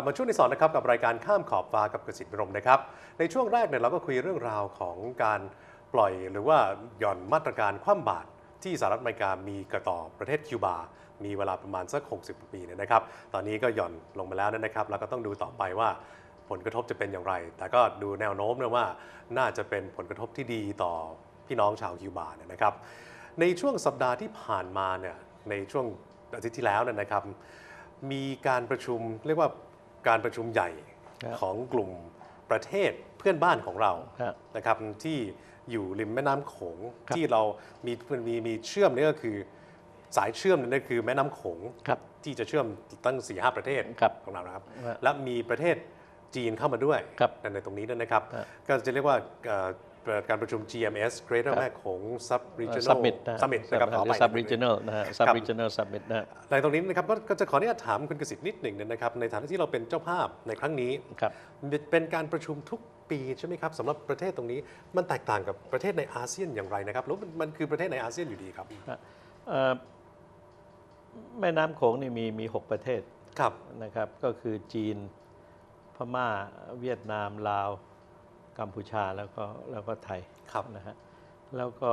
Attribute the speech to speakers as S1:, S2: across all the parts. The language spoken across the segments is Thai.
S1: ลับมาช่วงที่สองนะครับกับรายการข้ามขอบฟ้ากับกสิทธิ์รมนะครับ ในช่วงแรกเนี่ยเราก็คุยเรื่องราวของการปล่อยหรือว่าหย่อนมาตรการคว่ำบาตรที่สหรัฐอเมริกามีกระต่อประเทศคิวบา มีเวลาประมาณสัก 60 ปีเนี่ยนะครับ ตอนนี้ก็หย่อนลงมาแล้วนะครับ แล้วก็ต้องดูต่อไปว่าผลกระทบจะเป็นอย่างไร แต่ก็ดูแนวโน้มนะว่าน่าจะเป็นผลกระทบที่ดีต่อพี่น้องชาวคิวบาเนี่ยนะครับ ในช่วงสัปดาห์ที่ผ่านมาเนี่ยในช่วงอาทิตย์ที่แล้วเนี่ยนะครับ มีการประชุมเรียกว่า การประชุมใหญ่
S2: ครับ
S1: ของกลุ่มประเทศเพื่อนบ้านของเรา
S2: ครับ
S1: นะครับที่อยู่ริมแม่น้ำโขง
S2: ครับ
S1: ที่เรามีมีมีเชื่อมนี่ก็คือสายเชื่อมนั่นคือแม่น้ำโขง
S2: ครับ
S1: ที่จะเชื่อมตั้ง4ีหประเทศ
S2: ครับ
S1: ของเรานะครับ
S2: ครับ
S1: และมีประเทศจีนเข้ามาด้วย
S2: ครับ
S1: ในตรงนี้ด้วยนะครับ
S2: ครับ
S1: ก็จะเรียกว่าเอ่อ การประชุม GMS Greater
S2: ครับ
S1: แม่โขง Sub Regional
S2: ซับมิตนะ
S1: Summit นะครับขอไป
S2: ซับริจิ n น l นะฮะซับริจิ n น l ซับมิตนะฮะ
S1: ในตรงนี้นะครับก็ก็จะขออนุญาตถามคุณกสิทธิ์นิดหนึ่งนะครับในฐานะที่เราเป็นเจ้าภาพในครั้งนี้
S2: ครับ
S1: เป็นการประชุมทุกปีใช่ไหมครับสำหรับประเทศตรงนี้มันแตกต่างกับประเทศในอาเซียนอย่างไรนะครับแล้วมันมันคือประเทศในอาเซียนอยู่ดีครับ
S2: เอ่อแม่น้ำโขงนี่มีมีหกประเทศ
S1: ครับ
S2: นะครับก็คือจีน พม่าเวียดนามลาว กัมพูชาแล้วก็แล้วก็ไทย
S1: ครับ
S2: นะฮะแล้วก็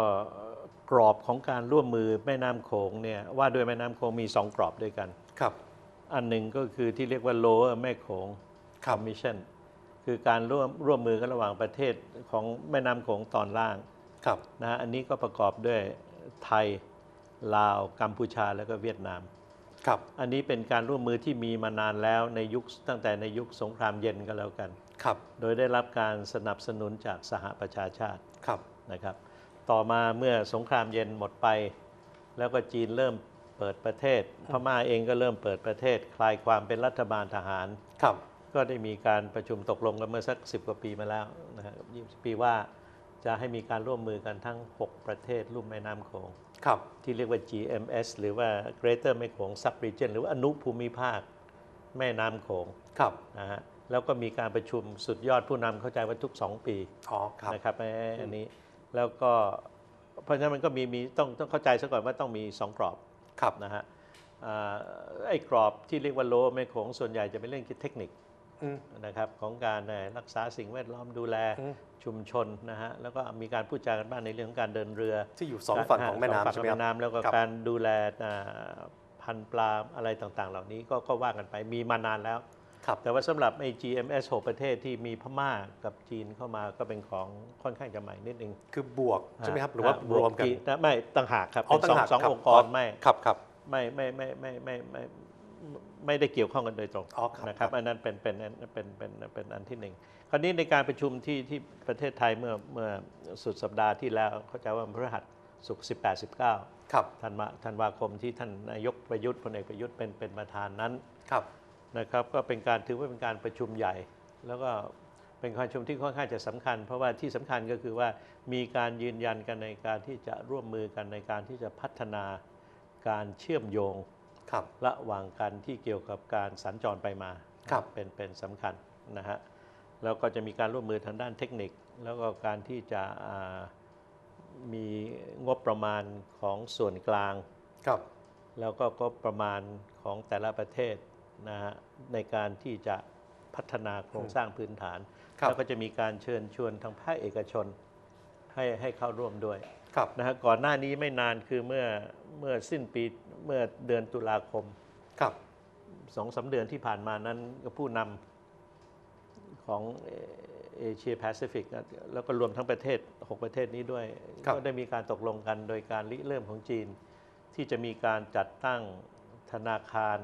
S2: กรอบของการร่วมมือแม่น้ำโขงเนี่ยว่าด้วยแม่น้ำโขงมีสองกรอบด้วยกัน
S1: ครับ
S2: อันหนึ่งก็คือที่เรียกว่า lower แม่โขง
S1: ครับ
S2: commission คือการร่วมร่วมมือกันระหว่างประเทศของแม่น้ำโขงตอนล่าง
S1: ครับ
S2: นะฮะอันนี้ก็ประกอบด้วยไทยลาว กัมพูชาแล้วก็เวียดนาม
S1: ครับ
S2: อันนี้เป็นการร่วมมือที่มีมานานแล้วในยุคตั้งแต่ในยุคสงครามเย็นก็แล้วกัน
S1: ครับ
S2: โดยได้รับการสนับสนุนจากสหประชาชาติ
S1: ครับ
S2: นะครับ ต่อมาเมื่อสงครามเย็นหมดไป แล้วก็จีนเริ่มเปิดประเทศ พม่าเองก็เริ่มเปิดประเทศ คลายความเป็นรัฐบาลทหาร
S1: ครับ
S2: ก็ได้มีการประชุมตกลงกันเมื่อสัก10กว่าปีมาแล้วนะฮะยี่สิบปีว่าจะให้มีการร่วมมือกันทั้ง 6 ประเทศลุ่มแม่น้ำโขง
S1: ครับ
S2: ที่เรียกว่า GMS หรือว่า Greater แม่โขง Sub Region หรือว่าอนุภูมิภาค แม่น้ำโขง
S1: ครับ
S2: นะฮะ แล้วก็มีการประชุมสุดยอดผู้นำเข้าใจว่าทุก 2 ปี
S1: อ๋อครับ
S2: นะครับไอ้อันนี้แล้วก็เพราะฉะนั้นมันก็มีมีต้องต้องเข้าใจซะก่อนว่าต้องมี 2 กรอบ
S1: ครับ
S2: นะฮะอ่าไอ้กรอบที่เรียกว่าโลแม่โขงส่วนใหญ่จะเป็นเรื่องเทคนิค
S1: อืม
S2: นะครับของการเอ่อรักษาสิ่งแวดล้อมดูแล
S1: อืม
S2: ชุมชนนะฮะแล้วก็มีการพูดจากันบ้างในเรื่องของการเดินเรือ
S1: ที่อยู่สองฝั่งของแม่
S2: สฝั่
S1: น้ำใช่ไหม
S2: ข
S1: ค
S2: อ
S1: รั
S2: ง
S1: บ
S2: แม่น้ำแล้วก็
S1: ครับ
S2: การดูแลอ่าพันธุ์ปลาอะไรต่างๆ เหล่านี้ก็ก็ว่ากันไปมีมานานแล้ว
S1: ครับ
S2: แต่ว่าสำหรับไอ้ GMS 6 ประเทศที่มีพม่ากับจีนเข้ามาก็เป็นของค่อนข้างจะใหม่นิดนึง
S1: คือบวกใช่ไหมครับ หรือว่า
S2: ฮะ
S1: รวมกัน
S2: นะไม่ต่างหากครับ
S1: อ๋อ
S2: เป็นสอง
S1: ต่างหาก
S2: สอง
S1: ครับ
S2: องค์กรไม่
S1: ครับครับ
S2: ไม่ไม่ไม่ไม่ไม่ไม่ไม่ได้เกี่ยวข้องกันโดยตรง
S1: อ๋อครับ
S2: นะครับอันนั้นเป็นเป็นเป็นเป็นเป็นเป็นอันที่หนึ่งคราวนี้ในการประชุมที่ที่ประเทศไทยเมื่อเมื่อสุดสัปดาห์ที่แล้วเข้าใจว่าวันพฤหัสศุกร์18 19
S1: ครับ
S2: ธันวาธันวาคมที่ท่านนายกประยุทธ์พลเอกประยุทธ์เป็นเป็นประธานนั้น
S1: ครับ
S2: นะครับก็เป็นการถือว่าเป็นการประชุมใหญ่ แล้วก็เป็นการประชุมที่ค่อนข้างจะสำคัญ เพราะว่าที่สำคัญก็คือว่ามีการยืนยันกันในการที่จะร่วมมือกันในการที่จะพัฒนาการเชื่อมโยง
S1: ครับ
S2: ระหว่างกันที่เกี่ยวกับการสัญจรไปมา
S1: ครับ
S2: เป็นเป็นสำคัญนะฮะแล้วก็จะมีการร่วมมือทางด้านเทคนิค แล้วก็การที่จะอ่ามีงบประมาณของส่วนกลาง
S1: ครับ
S2: แล้วก็ก็ประมาณของแต่ละประเทศ นะฮะในการที่จะพัฒนาโครงสร้างพื้นฐาน
S1: ครับ
S2: แล้วก็จะมีการเชิญชวนทางภาคเอกชนให้ให้เข้าร่วมด้วย
S1: ครับ
S2: นะฮะก่อนหน้านี้ไม่นานคือเมื่อเมื่อสิ้นปีเมื่อเดือนตุลาคม
S1: ครับ
S2: สองสาเดือนที่ผ่านมานั้นก็ผู้นำของเอเชียแปซิฟิกแล้วก็รวมทั้งประเทศ 6 ประเทศนี้ด้วย
S1: ครับ
S2: ก็ได้มีการตกลงกันโดยการริเริ่มของจีน ที่จะมีการจัดตั้งธนาคาร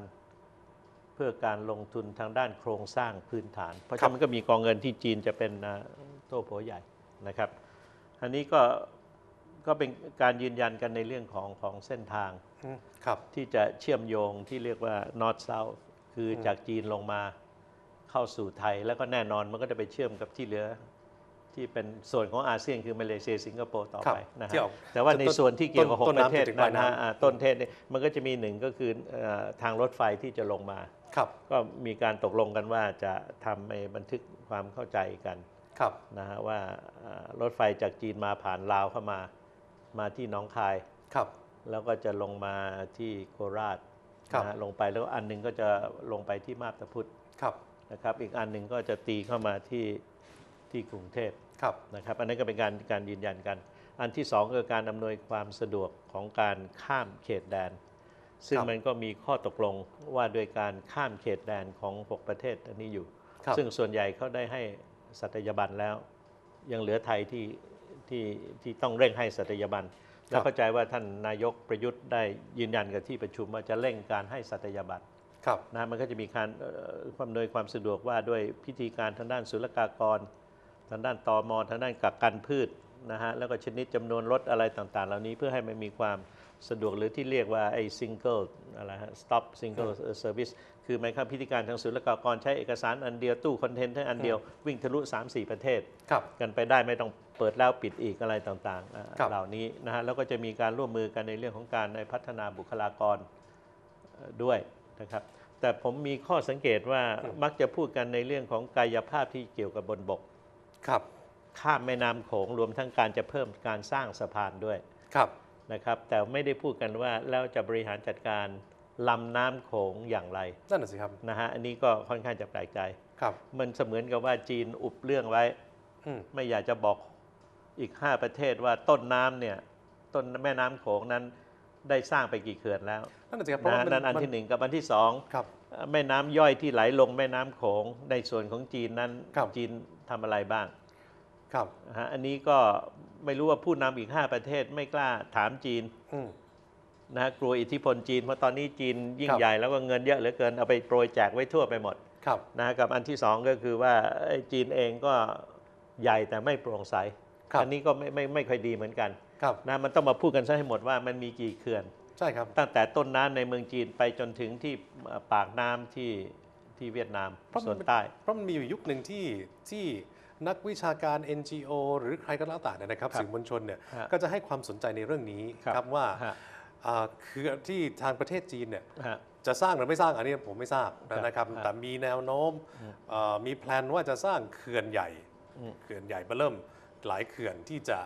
S2: เพื่อการลงทุนทางด้านโครงสร้างพื้นฐาน เพราะฉะนั้นมันก็มีกองเงินที่จีนจะเป็นอ่าโต้โผใหญ่นะครับ อันนี้ก็ก็เป็นการยืนยันกันในเรื่องของของเส้นทาง
S1: อืมครับ
S2: ที่จะเชื่อมโยงที่เรียกว่า North South คืออ
S1: ม
S2: จากจีนลงมาเข้าสู่ไทย แล้วก็แน่นอนมันก็จะไปเชื่อมกับที่เหลือที่เป็นส่วนของอาเซียนคือมาเลเซียสิงคโปร์ต่อ
S1: ครับ
S2: ไปนะฮะ
S1: ที่ออก
S2: แต่ว่าใน
S1: ต้น
S2: ส่วนที่เกี่ยวกับหก
S1: ต้น
S2: ประ
S1: น้ำ
S2: เทศ
S1: จนถึงปลาย
S2: นะฮะ
S1: น้ำ
S2: อ่าต้นเทศเนี่ยมันก็จะมีหนึ่งก็คือเอ่อทางรถไฟที่จะลงมา
S1: ครับ
S2: ก็มีการตกลงกันว่าจะทำในบันทึกความเข้าใจกัน
S1: ครับ
S2: นะฮะว่าอ่ารถไฟจากจีนมาผ่านลาวเข้ามามาที่หนองคาย
S1: ครับ
S2: แล้วก็จะลงมาที่โคราช
S1: ครับ
S2: นะฮะลงไปแล้วอันหนึงก็จะลงไปที่มาบตาพุธ
S1: ครับ
S2: นะครับ อีกอันหนึ่งก็จะตีเข้ามาที่ที่กรุงเทพ
S1: ครับ
S2: นะครับ อันนั้นก็เป็นการการยืนยันกัน อันที่สองคือการอำนวยความสะดวกของการข้ามเขตแดน ซึ่ง
S1: ครับ
S2: มันก็มีข้อตกลงว่าด้วยการข้ามเขตแดนของ 6 ประเทศอันนี้อยู่
S1: ครับ
S2: ซึ่งส่วนใหญ่เขาได้ให้สัตยาบันแล้ว ยังเหลือไทยที่ที่ที่ต้องเร่งให้สัตยาบันแล้วเข้าใจว่าท่านนายกประยุทธ์ได้ยืนยันกับที่ประชุมว่าจะเร่งการให้สัตยาบัน
S1: ครับ
S2: นะมันก็จะมีการเอ่อความโดยความสะดวกว่าด้วยพิธีการทางด้านศุลกากร ทางด้านตอมทางด้านกักกันพืชนะฮะแล้วก็ชนิดจำนวนรถอะไรต่างๆ เหล่านี้เพื่อให้มันมีความ สะดวกหรือที่เรียกว่าไอ้ single อะไรฮะ stop single service คือหมายความพิธีการทางศุลกากรใช้เอกสารอันเดียวตู้คอนเทนเนอร์อันเดียววิ่งทะลุ 3-4 ประเทศ
S1: ครับ
S2: กันไปได้ไม่ต้องเปิดแล้วปิดอีกอะไรต่างๆอ่า
S1: ครับ
S2: เหล่านี้นะฮะแล้วก็จะมีการร่วมมือกันในเรื่องของการในพัฒนาบุคลากรเอ่อด้วยนะครับ แต่ผมมีข้อสังเกตว่ามักจะพูดกันในเรื่องของกายภาพที่เกี่ยวกับบนบก
S1: ครับ
S2: ข้ามแม่น้ำโขงรวมทั้งการจะเพิ่มการสร้างสะพานด้วย
S1: ครับ
S2: นะครับ แต่ไม่ได้พูดกันว่าแล้วจะบริหารจัดการลำน้ำโขงอย่างไร
S1: นั่นน่ะสิครับ
S2: นะฮะอันนี้ก็ค่อนข้างจะแปลกใจ
S1: ครับ
S2: มันเสมือนกับว่าจีนอุบเรื่องไว้
S1: อืม
S2: ไม่อยากจะบอกอีก 5 ประเทศว่าต้นน้ำเนี่ยต้นแม่น้ำโขงนั้นได้สร้างไปกี่เขื่อนแล้ว
S1: นั่นน่ะสิครับเพราะ
S2: นะ
S1: ว่ามั
S2: นั่นอัน
S1: มั
S2: ที่หนึ่งกับอันที่สอง
S1: ครับ
S2: เอ่อแม่น้ำย่อยที่ไหลลงแม่น้ำโขงในส่วนของจีนนั้น
S1: ครับ
S2: จีนทำอะไรบ้าง
S1: ครับ
S2: นะฮะอันนี้ก็ไม่รู้ว่าผู้นำอีก 5 ประเทศไม่กล้าถามจีน
S1: อืม
S2: นะฮะกลัวอิทธิพลจีน เพราะตอนนี้จีนยิ่
S1: ค
S2: ง
S1: รับ
S2: ใหญ่แล้วก็เงินเยอะเหลือเกินเอาไปโปรยแจกไว้ทั่วไปหมด
S1: ครับ
S2: นะฮะกับอันที่สองก็คือว่าไอ้จีนเองก็ใหญ่แต่ไม่โปร่งใส
S1: ครับ
S2: อันี้ก็ไม่ไม่ไม่ค่อยดีเหมือนกัน
S1: ครับ
S2: นะมันต้องมาพูดกันซะให้หมดว่ามันมีกี่เขื่อน
S1: ใช่ครับ
S2: ตั้งแต่ต้นน้ำในเมืองจีนไปจนถึงที่เอ่อปากน้ำที่ที่เวียดนาม
S1: เพราะมัน
S2: ส่วนใต้
S1: เพราะมันมีอยู่ยุคหนึ่งที่ที่ นักวิชาการ NGO หรือใครก็แล้วแต่เนี่ยนะครับ
S2: ครับ
S1: สื่อมวลชนเนี่ย
S2: ฮะ
S1: ก็จะให้ความสนใจในเรื่องนี้
S2: ครับ
S1: ครับว่า
S2: ฮะ
S1: อ่าคือที่ทางประเทศจีนเนี่ย
S2: ฮะ
S1: จะสร้างหรือไม่สร้างอันนี้ผมไม่ทราบ
S2: ครับ
S1: นะครับ
S2: ครับ
S1: แต่มีแนวโน้ม
S2: อืม
S1: เอ่อมีแพลนว่าจะสร้างเขื่อนใหญ่
S2: อืม
S1: เขื่อนใหญ่เบ้อเริ่มหลายเขื่อนที่จะ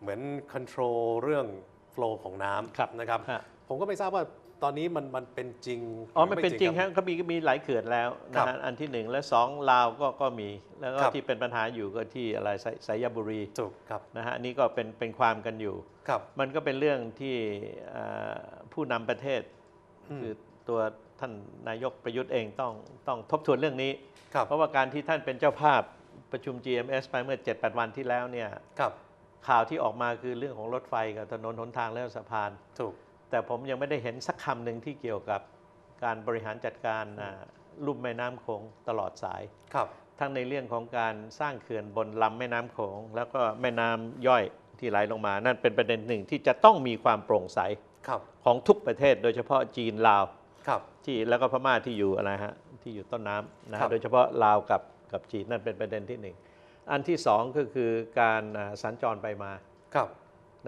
S1: เหมือนค o n t r o l เรื่อง flow ของน้
S2: ครับำ
S1: นะครับ
S2: ฮะ
S1: ผมก็ไม่ทราบว่า ตอนนี้มันมันเป็นจริง
S2: อ๋อ
S1: ห
S2: มันเป็นจริง
S1: ไค
S2: รับเขามีมีหลายเขื่อนแล้ว
S1: ครั
S2: นะ
S1: บ
S2: ฮะอันที่หนึ่งและสองลาวก็ก็มีแล้วก็
S1: ครับ
S2: ที่เป็นปัญหาอยู่ก็ที่อะไรไสสายบุรี
S1: ถูกครับ
S2: นะฮะอันนี่ก็เป็นเป็นความกันอยู่
S1: ครับ
S2: มันก็เป็นเรื่องที่เอ่อผู้นำประเทศ
S1: อืม
S2: คือตัวท่านนายกประยุทธ์เองต้องต้องทบทวนเรื่องนี้
S1: ครับ
S2: เพราะว่าการที่ท่านเป็นเจ้าภาพประชุม GMS ไปเมื่อ 7-8 วันที่แล้วเนี่ย
S1: ครับ
S2: ข่าวที่ออกมาคือเรื่องของรถไฟกับถนนหนทางและสะพาน
S1: ถูก
S2: แต่ผมยังไม่ได้เห็นสักคำหนึ่งที่เกี่ยวกับการบริหารจัดการอ่าลุ่มแม่น้ำโขงตลอดสาย
S1: ครับ
S2: ทั้งในเรื่องของการสร้างเขื่อนบนลำแม่น้ำโขงแล้วก็แม่น้ำย่อยที่ไหลลงมา นั่นเป็นประเด็นหนึ่งที่จะต้องมีความโปร่งใส
S1: ครับ
S2: ของทุกประเทศ โดยเฉพาะจีนลาว
S1: ครับ
S2: ที่แล้วก็พม่าที่อยู่อะไรฮะที่อยู่ต้นน้ำนะ
S1: ครั
S2: ฮะ
S1: บ
S2: โดยเฉพาะลาวกับกับจีนนั่นเป็นประเด็นที่หนึ่งอันที่สองก็คือการอ่าสัญจรไปมา
S1: ครับ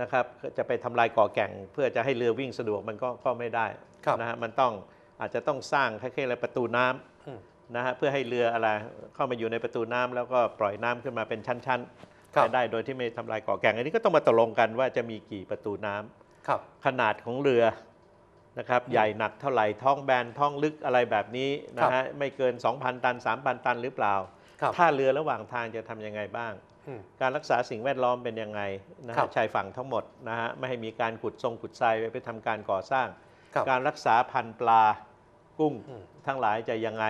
S2: นะครับจะไปทำลายก่อแก่ง เพื่อจะให้เรือวิ่งสะดวกมันก็ก็ไม่ได้
S1: ครับ
S2: นะฮะมันต้องอาจจะต้องสร้างแค่แค่ประตูน้
S1: อืมำ
S2: นะฮะเพื่อให้เรืออะไรเข้ามาอยู่ในประตูน้ำแล้วก็ปล่อยน้ำขึ้นมาเป็นชั้นๆ
S1: ครับ
S2: ไปได้โดยที่ไม่ทำลายก่อแก่ง อันนี้ก็ต้องมาตกลงกันว่าจะมีกี่ประตูน้ำ
S1: ครับ
S2: ขนาดของเรือนะครับใหญ่หนักเท่าไหร่ท้องแบนท้องลึกอะไรแบบนี้นะฮะไม่เกิน 2,000 ตัน 3,000 ตันหรือเปล่า
S1: ครับ
S2: ถ้าเรือระหว่างทางจะทำยังไงบ้าง
S1: อืม
S2: การรักษาสิ่งแวดล้อมเป็นยังไงนะ
S1: ครั
S2: ฮะ
S1: บ
S2: ชายฝั่งทั้งหมดนะฮะไม่ให้มีการขุดทรงขุดทรายไปไปทำการก่อสร้าง
S1: ครับ
S2: การรักษาพันธุ์ปลากุ้ง
S1: อืม
S2: ทั้งหลายจะยังไง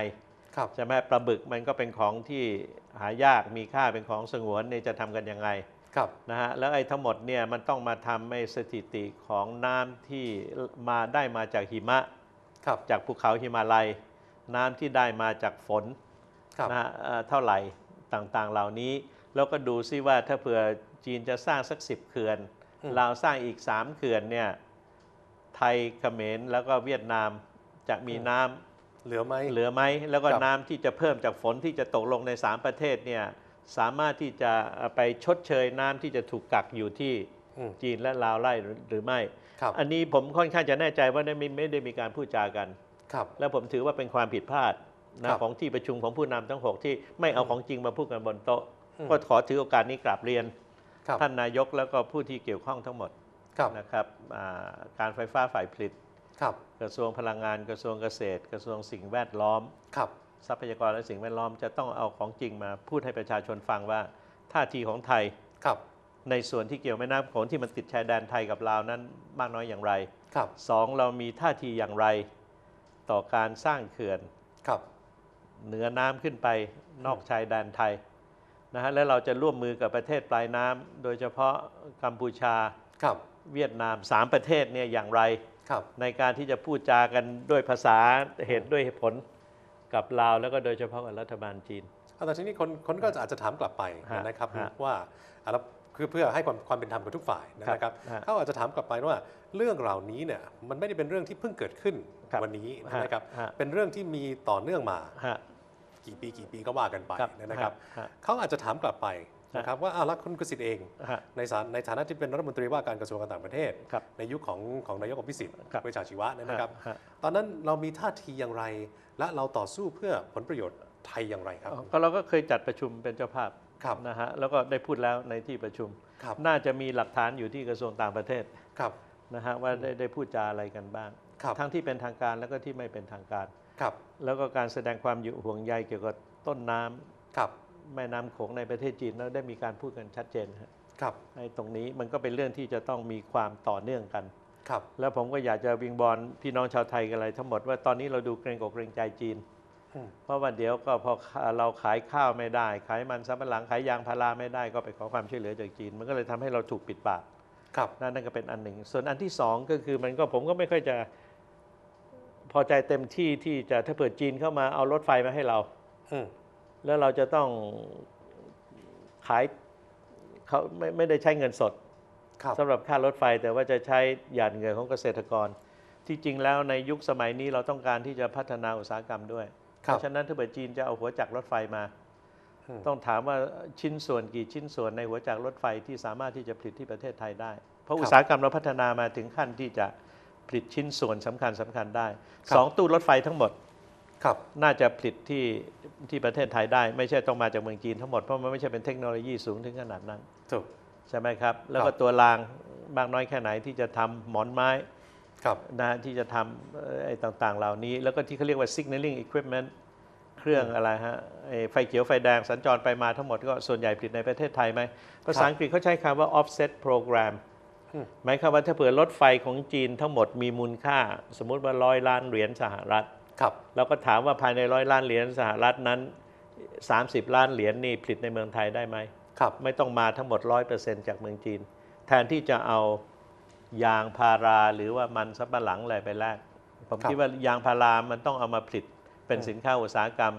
S1: ครับ
S2: ใช่ไหมปลาบึกมันก็เป็นของที่หายากมีค่าเป็นของสงวนเนี่ยจะทำกันยังไง
S1: ครับ
S2: นะฮะแล้วไอ้ทั้งหมดเนี่ยมันต้องมาทำไอ้สถิติของน้ำที่มาได้มาจากหิมะ
S1: ครับ
S2: จากภูเขาหิมาลัย น้ำที่ได้มาจากฝน
S1: ครับ
S2: นะฮะเอ่อเท่าไหร่ต่างๆเหล่านี้ แล้วก็ดูซิว่าถ้าเผื่อจีนจะสร้างสักสิบเขื่อน
S1: อืม
S2: ลาวสร้างอีกสามเขื่อนเนี่ยไทยเขมรแล้วก็เวียดนามจะมีน้ำ
S1: เหลือไหม
S2: เหลือไหมแล้วก็
S1: ครับ
S2: น้ำที่จะเพิ่มจากฝนที่จะตกลงใน 3 ประเทศเนี่ยสามารถที่จะไปชดเชยน้ำที่จะถูกกักอยู่ที่
S1: อืม
S2: จีนและลาวไล่หรือหรือไม่
S1: ครับ
S2: อันนี้ผมค่อนข้างจะแน่ใจว่าไม่ไม่ได้มีการพูดจากัน
S1: ครับ
S2: แล้วผมถือว่าเป็นความผิดพลาด
S1: ครั
S2: นะ
S1: บ
S2: ของที่ประชุมของผู้นำทั้ง 6 ที่ไม่เอาของจริงมาพูดกันบนโต๊ะ
S1: อืม
S2: ก็ขอถือโอกาสนี้กราบเรียน
S1: ครับ
S2: ท่านนายกแล้วก็ผู้ที่เกี่ยวข้องทั้งหมด
S1: ครับ
S2: นะครับอ่าการไฟฟ้าฝ่ายผลิต
S1: ครับ
S2: กระทรวงพลังงานกระทรวงเกษตร กระทรวงสิ่งแวดล้อม
S1: ครับ
S2: ทรัพยากรและสิ่งแวดล้อมจะต้องเอาของจริงมาพูดให้ประชาชนฟังว่าท่าทีของไทย
S1: ครับ
S2: ในส่วนที่เกี่ยวแม่น้ำโขงที่มันติดชายแดนไทยกับลาวนั้นมากน้อยอย่างไร
S1: ครับ
S2: สองเรามีท่าทีอย่างไรต่อการสร้างเขื่อน
S1: ครับ
S2: เหนือน้ำขึ้นไปนอกชายแดนไทย นะฮะและเราจะร่วมมือกับประเทศปลายน้ำโดยเฉพาะกัมพูชา
S1: ครับ
S2: เวียดนามสามประเทศเนี่ยอย่างไร
S1: ครับ
S2: ในการที่จะพูดจากันด้วยภาษาเหตุด้วยเหตุผลกับลาวแล้วก็โดยเฉพาะกับรัฐบาลจีน
S1: เอาแต่ทีนี้คนคนก็อาจจะถามกลับไป
S2: ฮะ
S1: นะครับ
S2: ฮะ
S1: ว่าอะแล้วคือเพื่อให้ความความเป็นธรรมกับทุกฝ่ายนะครับ
S2: ฮะ
S1: เขาอาจจะถามกลับไปว่าเรื่องเหล่านี้เนี่ยมันไม่ได้เป็นเรื่องที่เพิ่งเกิดขึ้น
S2: ครับ
S1: วันนี้
S2: ฮะ
S1: นะครับ
S2: ฮะ
S1: เป็นเรื่องที่มีต่อเนื่องมา
S2: ฮะ
S1: กี่ปีกี่ปีก็ว่ากันไป
S2: ครับ
S1: นะครับ
S2: ฮะ
S1: เขาอาจจะถามกลับไปนะครับว่าอ้าวแล้วคุณกสิทธิ์เอง
S2: ฮะ
S1: ในฐานในฐานะที่เป็นรัฐมนตรีว่าการกระทรวงการต่างประเทศ
S2: ครับ
S1: ในยุคของของนายกอภิสิทธิ์
S2: ครับ
S1: เวชชาชีวะเนี่ยนะครับ
S2: ฮะ
S1: ตอนนั้นเรามีท่าทีอย่างไร และเราต่อสู้เพื่อผลประโยชน์ไทยอย่างไรครับ
S2: อ๋อก็เราก็เคยจัดประชุมเป็นเจ้าภาพ
S1: ครับ
S2: นะฮะแล้วก็ได้พูดแล้วในที่ประชุม
S1: ครับ
S2: น่าจะมีหลักฐานอยู่ที่กระทรวงต่างประเทศ
S1: ครับ
S2: นะฮะว่าได้ได้พูดจาอะไรกันบ้าง
S1: ครับ
S2: ทั้งที่เป็นทางการแล้วก็ที่ไม่เป็นทางการ
S1: ครับ
S2: แล้วก็การแสดงความอยู่ห่วงใยเกี่ยวกับต้นน้ำ
S1: ครับ
S2: แม่น้ำโขงในประเทศจีนแล้วได้มีการพูดกันชัดเจนฮะ
S1: ครับ
S2: ไอ้ตรงนี้มันก็เป็นเรื่องที่จะต้องมีความต่อเนื่องกัน
S1: ครับ
S2: แล้วผมก็อยากจะวิงบอลพี่น้องชาวไทยกันอะไรทั้งหมดว่าตอนนี้เราดูเกรงอกเกรงใจจีน
S1: อืม
S2: เพราะว่าเดี๋ยวก็พอเราขายข้าวไม่ได้ ขายมันสำปะหลังขายยางพาราไม่ได้ก็ไปขอความช่วยเหลือจากจีน มันก็เลยทำให้เราถูกปิดปาก
S1: ครับ
S2: นั่นนั่นก็เป็นอันหนึ่ง ส่วนอันที่สองก็คือมันก็ผมก็ไม่ค่อยจะพอใจเต็มที่ที่จะถ้าเปิดจีนเข้ามาเอารถไฟมาให้เรา
S1: อืม
S2: แล้วเราจะต้องขายเขาไม่ไม่ได้ใช้เงินสด
S1: ครับ
S2: สำหรับค่ารถไฟแต่ว่าจะใช้หยาดเหงื่อของเกษตรกร ที่จริงแล้วในยุคสมัยนี้เราต้องการที่จะพัฒนาอุตสาหกรรมด้วย
S1: ค
S2: เพ
S1: รับ
S2: ราะฉะนั้นถ้าเกิดจีนจะเอาหัวจักรรถไฟมา
S1: อืม
S2: ต้องถามว่าชิ้นส่วนกี่ชิ้นส่วนในหัวจักรรถไฟที่สามารถที่จะผลิตที่ประเทศไทยได้ เพราะอุตสาหกรรมเราพัฒนามาถึงขั้นที่จะผลิตชิ้นส่วนสำคัญสำคัญได้สองตู้รถไฟทั้งหมด
S1: ครับ
S2: น่าจะผลิตที่ที่ประเทศไทยได้ ไม่ใช่ต้องมาจากเมืองจีนทั้งหมดเพราะมันไม่ใช่เป็นเทคโนโลยีสูงถึงขนาดนั้น
S1: ถูก
S2: ใช่ไหมครับ แล้ว
S1: ค
S2: ก็
S1: รับ
S2: ตัวรางมากน้อยแค่ไหนที่จะทำหมอนไม้
S1: ครับ
S2: นะฮะที่จะทำเอ่อไอ้ต่างๆ เหล่านี้ แล้วก็ที่เขาเรียกว่า signaling equipment เครื่องอะไรฮะไอ้ไฟเขียวไฟแดงสัญจรไปมาทั้งหมดก็ส่วนใหญ่ผลิตในประเทศไทยไหมภาษาอังกฤษเขาใช้คำว่า offset program
S1: อืม
S2: หมายความว่าถ้าเผื่อรถไฟของจีนทั้งหมดมีมูลค่า สมมุติว่าร้อยล้านเหรียญสหรัฐ
S1: ครับ
S2: เราก็ถามว่าภายในร้อยล้านเหรียญสหรัฐนั้น 30 ล้านเหรียญนี่ผลิตในเมืองไทยได้ไหม
S1: ครับ
S2: ไม่ต้องมาทั้งหมด 100%จากเมืองจีน แทนที่จะเอายางพาราหรือว่ามันสำปะหลังอะไรไปแลกผม
S1: ครับ
S2: คิดว่ายางพารามันต้องเอามาผลิต เป็นสินค้าอุตสาหกรรม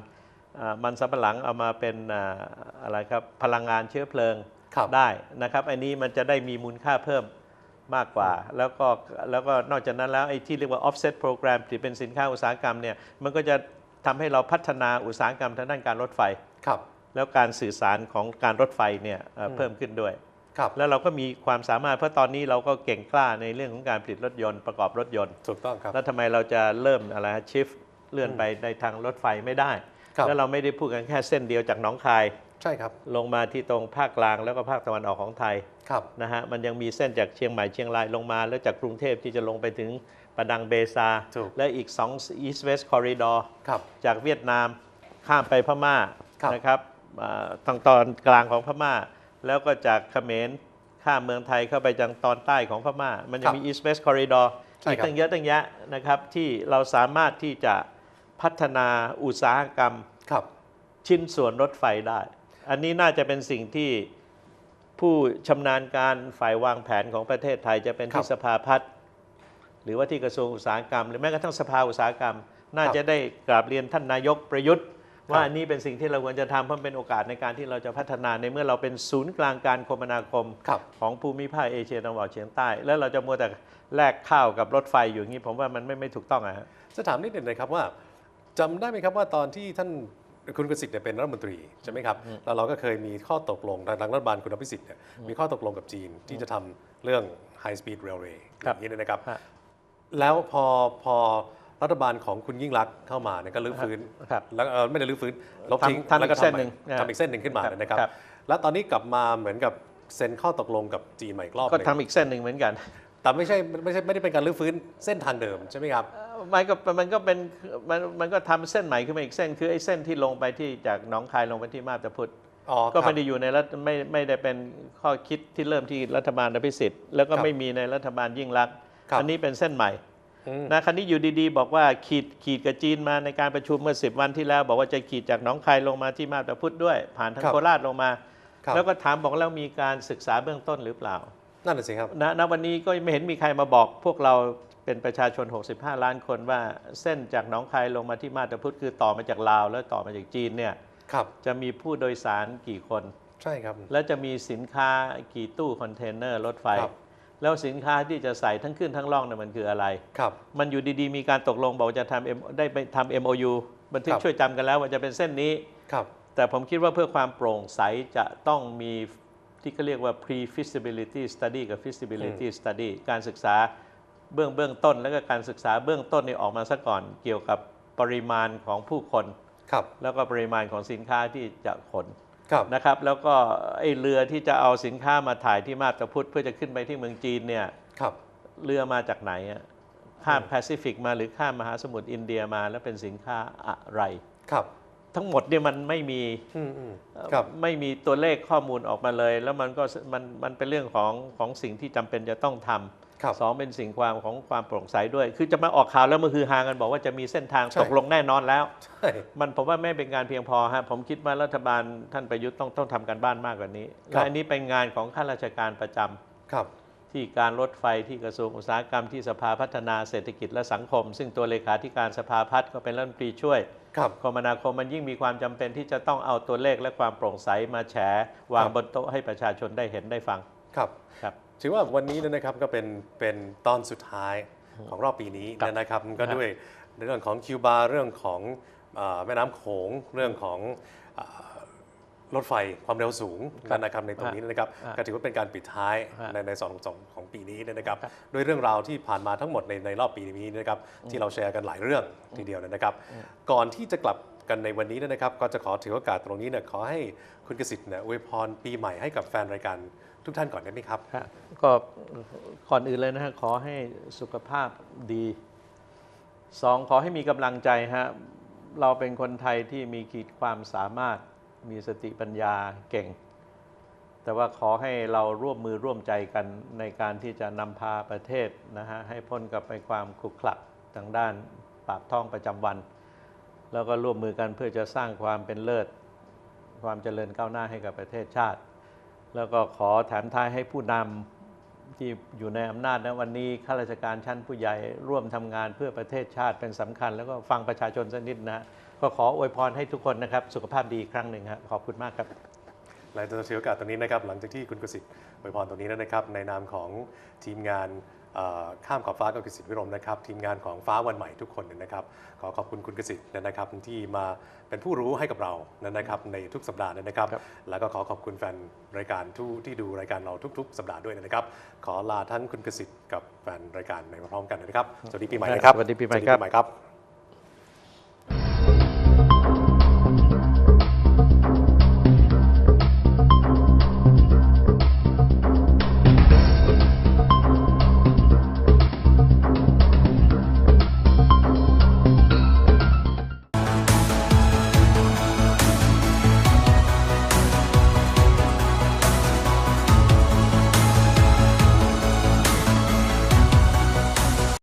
S2: อ่ามันสำปะหลังเอามาเป็นอ่าอะไรครับพลังงานเชื้อเพลิง
S1: ครับ
S2: ได้นะครับอันนี้มันจะได้มีมูลค่าเพิ่มมากกว่า แล้วก็แล้วก็นอกจากนั้นแล้วไอ้ที่เรียกว่า offset program ผลิตเป็นสินค้าอุตสาหกรรมเนี่ยมันก็จะทำให้เราพัฒนาอุตสาหกรรมทางด้านการรถไฟ
S1: ครับ
S2: แล้วการสื่อสารของการรถไฟเนี่ยเอ่อ
S1: อืม
S2: เพิ่มขึ้นด้วย
S1: ครับ
S2: แล้วเราก็มีความสามารถเพราะตอนนี้เราก็เก่งกล้าในเรื่องของการผลิตรถยนต์ประกอบรถยนต์
S1: ถูกต้องครับ
S2: แล้วทำไมเราจะเริ่มอะไรชิฟ เลื่อนไปในทางรถไฟไม่ได้
S1: ครับ
S2: แล้วเราไม่ได้พูดกันแค่เส้นเดียวจากหนองคาย
S1: ใช่ครับ
S2: ลงมาที่ตรงภาคกลางแล้วก็ภาคตะวันออกของไทย
S1: ครับ
S2: นะฮะมันยังมีเส้นจากเชียงใหม่เชียงรายลงมา แล้วจากกรุงเทพที่จะลงไปถึงประดังเบซา
S1: ถูก
S2: และอีก2 East West Corridor
S1: ครับ
S2: จากเวียดนามข้ามไปพม่า
S1: ครับ
S2: นะครับอ่าทางตอนกลางของพม่า แล้วก็จากเขมรข้ามเมืองไทยเข้าไปยังตอนใต้ของพม่า มันยังมี East West Corridor
S1: ใช่
S2: อีก
S1: ครับ
S2: ตั้งเยอะตั้งแยะนะครับที่เราสามารถที่จะ พัฒนาอุตสาหกรรม
S1: ครับ
S2: ชิ้นส่วนรถไฟได้ อันนี้น่าจะเป็นสิ่งที่ผู้ชำนาญการฝ่ายวางแผนของประเทศไทยจะเป็น
S1: ครั
S2: ที่
S1: บ
S2: สภาพัฒน์หรือว่าที่กระทรวงอุตสาหกรรม หรือแม้กระทั่งสภาอุตสาหกรรม น่า
S1: ครับ
S2: จะได้กราบเรียนท่านนายกประยุทธ์
S1: ครับ
S2: ว่าอันนี้เป็นสิ่งที่เราควรจะทำเพราะเป็นโอกาสในการที่เราจะพัฒนาในเมื่อเราเป็นศูนย์กลางการคมนาคม
S1: ครับ
S2: ของภูมิภาคเอเชียตะวันออกเฉียงใต้ แล้วเราจะมัวแต่แลกข้าวกับรถไฟอยู่อย่างนี้ผมว่ามันไม่ไม่ถูกต้องอะฮะ
S1: จะถามนิดหนึ่งนะครับว่า จำได้ไหมครับว่าตอนที่ท่านคุณกสิทธิ์เนี่ยเป็นรัฐมนตรีใช่ไหมครับแล้วเราก็เคยมีข้อตกลงทางรัฐบาลคุณอภิสิทธิ์เนี่ยมีข้อตกลงกับจีนที่จะทำเรื่อง High Speed Railway อ
S2: ครับ
S1: ย่างนี้นะครับ
S2: ฮะ
S1: แล้วพอพอรัฐบาลของคุณยิ่งรักษณ์เข้ามาเนี่ยก็รื้อฟื้น
S2: ครับ
S1: แล้วเอ่อไม่ได้รื้อฟื้นลบ
S2: ทำ
S1: ทิ้ง
S2: ทำ
S1: แล้วก็
S2: อีกเส้น
S1: ทำ
S2: หนึ่ง
S1: ใทำอีกเส้นหนึ่งขึ้นมา
S2: ครับ
S1: นะครับ
S2: ครับ
S1: แล้วตอนนี้กลับมาเหมือนกับเซ็นข้อตกลงกับจีนใหม่อีกรอบห
S2: ก็
S1: นึ่ง
S2: ทำอีกเส้นหนึ่งเหมือนกัน
S1: แต่ไม่ใช่ไม่ใช่ไม่ได้เป็นการรื้อฟื้นเส้นทางเดิมใช่ไหมครับ
S2: มันก็มันก็เป็นมันมันก็ทำเส้นใหม่ขึ้นมาอีกเส้น คือไอ้เส้นที่ลงไปที่จากหนองคายลงไปที่มาบตาพุธ
S1: อ๋อ
S2: ก็
S1: ครับ
S2: ไม่ได้อยู่ในรัฐไม่ไม่ได้เป็นข้อคิดที่เริ่มที่รัฐบาลอภิสิทธิ์แล้วก็
S1: ครับ
S2: ไม่มีในรัฐบาลยิ่งรักษณ์
S1: ครับ
S2: อันนี้เป็นเส้นใหม่
S1: อืม
S2: นะคันนี้อยู่ดีๆ บอกว่าขีดขีดกับจีนมาในการประชุมเมื่อสิบวันที่แล้ว บอกว่าจะขีดจากหนองคายลงมาที่มาบตาพุธด้วย ผ่านทาง
S1: ครับ
S2: โคราชลงมา
S1: ครับ
S2: แล้วก็ถามบอกแล้วมีการศึกษาเบื้องต้นหรือเปล่า
S1: นั่นน่ะสิครับ
S2: ณณวันนี้ก็ไม่เห็นมีใครมาบอกพวกเรา เป็นประชาชน 65 ล้านคนว่าเส้นจากหนองคายลงมาที่มาบตาพุธคือต่อมาจากลาว แล้วต่อมาจากจีนเนี่ย
S1: ครับ
S2: จะมีผู้โดยสารกี่คน
S1: ใช่ครับ
S2: แล้วจะมีสินค้ากี่ตู้คอนเทนเนอร์รถไฟ
S1: ครับ
S2: แล้วสินค้าที่จะใส่ทั้งขึ้นทั้งล่องเนี่ยมันคืออะไร
S1: ครับ
S2: มันอยู่ดีๆ มีการตกลงบอกว่าจะทำ M ได้ไปทำ MOU บันทึก
S1: ครับ
S2: ช่วยจำกันแล้วว่าจะเป็นเส้นนี้
S1: ครับ
S2: แต่ผมคิดว่าเพื่อความโปร่งใสจะต้องมีที่เขาเรียกว่า pre feasibility study กับ feasibility study การศึกษา เบื้องเบื้องต้นแล้วก็การศึกษาเบื้องต้นนี่ออกมาซะก่อนเกี่ยวกับปริมาณของผู้คน
S1: ครับ
S2: แล้วก็ปริมาณของสินค้าที่จะขน
S1: ครับ
S2: นะครับ แล้วก็ไอ้เรือที่จะเอาสินค้ามาถ่ายที่มาบตาพุธเพื่อจะขึ้นไปที่เมืองจีนเนี่ย
S1: ครับ
S2: เรือมาจากไหนอะข้ามแปซิฟิกมาหรือข้ามมหาสมุทรอินเดียมาแล้วเป็นสินค้าอะไร
S1: ครับ
S2: ทั้งหมดเนี่ยมันไม่มี
S1: อืมอืม
S2: เอ่อ
S1: ครับ
S2: ไม่มีตัวเลขข้อมูลออกมาเลย แล้วมันก็มันมันเป็นเรื่องของของสิ่งที่จำเป็นจะต้องท
S1: ครับำ
S2: สองเป็นสิ่งความของความโปร่งใสด้วย คือจะมาออกข่าวแล้วมันคือฮากันบอกว่าจะมีเส้นทาง
S1: ใช่
S2: ตกลงแน่นอนแล้ว
S1: ใช่
S2: มันผมว่าไม่เป็นการเพียงพอฮะผมคิดว่ารัฐบาลท่านประยุทธ์ต้องต้องทำการบ้านมากกว่านี้
S1: ครับ
S2: และอันนี้เป็นงานของข้าราชการประจำ
S1: ครับ
S2: ที่การรถไฟที่กระทรวงอุตสาหกรรมที่สภาพัฒนาเศรษฐกิจและสังคม ซึ่งตัวเลขาธิการสภาพัฒน์ก็เป็นรัฐมนตรีช่วย
S1: ครับ
S2: คมนาคมมันยิ่งมีความจำเป็นที่จะต้องเอาตัวเลขและความโปร่งใสมาแฉวาง
S1: ครับ
S2: บนโต๊ะให้ประชาชนได้เห็นได้ฟัง
S1: ครับ
S2: ครับ
S1: ถือว่าวันนี้เนยนะครับก็เป็นเป็นตอนสุดท้ายของรอบปีนี้
S2: ครับ
S1: นะครับก็
S2: ครับ
S1: ด้วยเรื่องของคิวบาเรื่องของเอ่อแม่น้ำโขงเรื่องของเอ่อรถไฟความเร็วสูงนะครับในตรงนี้นะครับ
S2: อ่า
S1: ก็ถือว่าเป็นการปิดท้าย
S2: อ่า
S1: ในในสองสองของปีนี้นะครับ
S2: ครับ
S1: ด้วยเรื่องราวที่ผ่านมาทั้งหมดในในรอบปีนี้นะครับที่เราแชร์กันหลายเรื่องทีเดียวนะครับ ก่อนที่จะกลับ กันในวันนี้นะครับ ก็จะขอถือโอกาสตรงนี้เนี่ยขอให้คุณกสิทธิ์เนี่ยอวยพรปีใหม่ให้กับแฟนรายการทุกท่านก่อนได้ไหมครับ
S2: ครับก็ก่อนอื่นเลยนะฮะขอให้สุขภาพดีสองขอให้มีกำลังใจฮะเราเป็นคนไทยที่มีขีดความสามารถมีสติปัญญาเก่ง แต่ว่าขอให้เราร่วมมือร่วมใจกันในการที่จะนำพาประเทศนะฮะให้พ้นกับไปความขรุกขลักทางด้านปากท้องประจำวัน แล้วก็ร่วมมือกันเพื่อจะสร้างความเป็นเลิศ ความเจริญก้าวหน้าให้กับประเทศชาติ แล้วก็ขอแถมท้ายให้ผู้นำที่อยู่ในอำนาจนะวันนี้ข้าราชการชั้นผู้ใหญ่ร่วมทำงานเพื่อประเทศชาติเป็นสำคัญ แล้วก็ฟังประชาชนสักนิดนะก็ขออวยพรให้ทุกคนนะครับ สุขภาพดีครั้งหนึ่งครับขอบคุณมากครับ
S1: และจะถือโอกาสตรงนี้นะครับหลังจากที่คุณกสิทธิ์อวยพรตรงนี้นะครับในนามของทีมงาน ข้ามขอบฟ้ากับกสิทธิ์วิรมนะครับทีมงานของฟ้าวันใหม่ทุกคนเนี่ยนะครับ ขอขอบคุณคุณกสิทธิ์นะครับที่มาเป็นผู้รู้ให้กับเรานะครับในทุกสัปดาห์นะครับ
S2: ครับ
S1: แล้วก็ขอขอบคุณแฟนรายการทุกที่ดูรายการเราทุก ๆ สัปดาห์ด้วยนะครับ ขอลาทั้งคุณกสิทธิ์กับแฟนรายการในพร้อมกันนะครับสวัสดีปีใหม่นะครับ
S2: สวัสดีปีใหม่ครับ
S1: สวัสดีปีใหม่ครับ